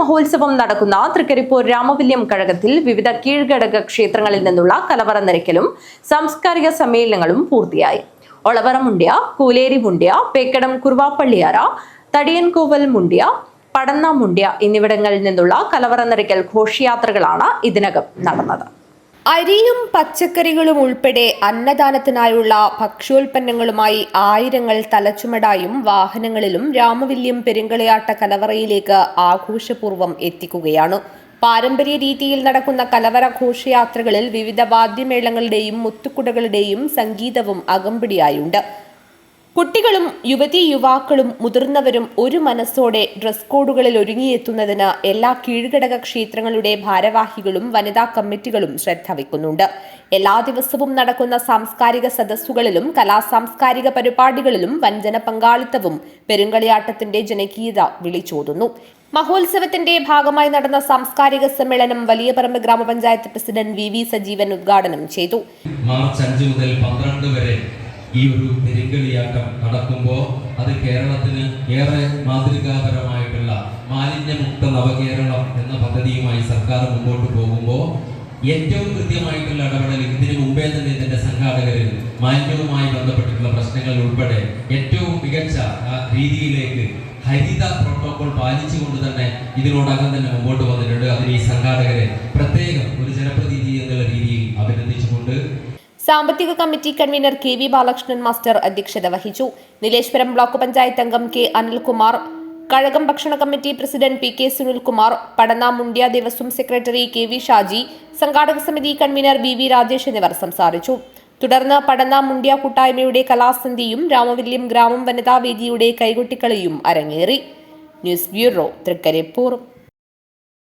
മഹോത്സവം നടക്കുന്ന തൃക്കരിപ്പൂർ രാമവല്യം കഴകത്തിൽ വിവിധ കീഴ്ഘടക ക്ഷേത്രങ്ങളിൽ നിന്നുള്ള കലവറ നിരക്കലും സാംസ്കാരിക സമ്മേളനങ്ങളും പൂർത്തിയായി. ഒളവറ മുണ്ടിയ കൂലേരി മുണ്ടിയ പേക്കടം കുറുവാപ്പള്ളിയാറ തടിയൻകോവൽ മുണ്ടിയ പടന്ന മുണ്ടിയ എന്നിവിടങ്ങളിൽ നിന്നുള്ള കലവറ നിരക്കൽ ഘോഷയാത്രകളാണ് ഇതിനകം നടന്നത്. അരിയും പച്ചക്കറികളും ഉൾപ്പെടെ അന്നദാനത്തിനായുള്ള ഭക്ഷ്യോൽപ്പന്നങ്ങളുമായി ആയിരങ്ങൾ തലച്ചുമടായും വാഹനങ്ങളിലും രാമവില്യം പെരുങ്കളിയാട്ട കലവറയിലേക്ക് ആഘോഷപൂർവം എത്തിക്കുകയാണ്. പാരമ്പര്യ രീതിയിൽ നടക്കുന്ന കലവറ ഘോഷയാത്രകളിൽ വിവിധ വാദ്യമേളങ്ങളുടെയും മുത്തുക്കുടകളുടെയും സംഗീതവും അകമ്പടിയായുണ്ട്. കുട്ടികളും യുവതി യുവാക്കളും മുതിർന്നവരും ഒരു മനസ്സോടെ ഡ്രസ് കോഡുകളിൽ ഒരുങ്ങിയെത്തുന്നതിന് എല്ലാ കീഴ്ഘടക ക്ഷേത്രങ്ങളുടെ ഭാരവാഹികളും വനിതാ കമ്മിറ്റികളും ശ്രദ്ധ വയ്ക്കുന്നുണ്ട്. എല്ലാ ദിവസവും നടക്കുന്ന സാംസ്കാരിക സദസ്സുകളിലും കലാസാംസ്കാരിക പരിപാടികളിലും വഞ്ചന പങ്കാളിത്തവും പെരുങ്കളിയാട്ടത്തിന്റെ ജനകീയത വിളിച്ചോതുന്നു. മഹോത്സവത്തിന്റെ ഭാഗമായി നടന്ന സാംസ്കാരിക സമ്മേളനം വലിയ പറമ്പ് ഗ്രാമപഞ്ചായത്ത് പ്രസിഡന്റ് വി വി സജീവൻ ഉദ്ഘാടനം ചെയ്തു. മാർച്ച് അഞ്ച് മുതൽ പന്ത്രണ്ട് വരെ ഈ ഒരു പെരുങ്കളിയാട്ടം നടക്കുമ്പോൾ അത് കേരളത്തിന് ഏറെ മാതൃകാപരമായിട്ടുള്ള മാലിന്യമുക്ത നവകേരളം എന്ന പദ്ധതിയുമായി സർക്കാർ മുമ്പോട്ട് പോകുമ്പോൾ ഏറ്റവും കൃത്യമായിട്ടുള്ള ഇടപെടൽ ഇതിനു മുമ്പേ തന്നെ ഇതിന്റെ സംഘാടകരിൽ മാലിന്യവുമായി ബന്ധപ്പെട്ടിട്ടുള്ള പ്രശ്നങ്ങൾ ഉൾപ്പെടെ ഏറ്റവും മികച്ച രീതിയിലേക്ക് ഹരിത പ്രോട്ടോകോൾ പാലിച്ചുകൊണ്ട് തന്നെ ഇതിനോടകം തന്നെ മുമ്പോട്ട് വന്നിട്ടുണ്ട്. അതിന് ഈ സംഘാടകരെ പ്രത്യേകം ഒരു ജനപ്രതിനിധി അഭിനന്ദിച്ചുകൊണ്ട് സാമ്പത്തിക committee convener K V Balakrishnan master അധ്യക്ഷത വഹിച്ചു. നീലേശ്വരം ബ്ലോക്ക് പഞ്ചായത്ത് അംഗം കെ അനിൽകുമാർ കഴകം ഭക്ഷണ committee president P K Sunilkumar Padanna Mundya Devaswom secretary K V Shaji സംഘാടക സമിതി കൺവീനർ വി വി രാജേഷ് എന്നിവർ സംസാരിച്ചു. തുടർന്ന് പടന്ന മുണ്ട്യ കൂട്ടായ്മയുടെ കലാസന്ധിയും രാമവല്യം ഗ്രാമം വനിതാവേദിയുടെ കൈകൊട്ടിക്കളിയും അരങ്ങേറി. News bureau Thrikaripur.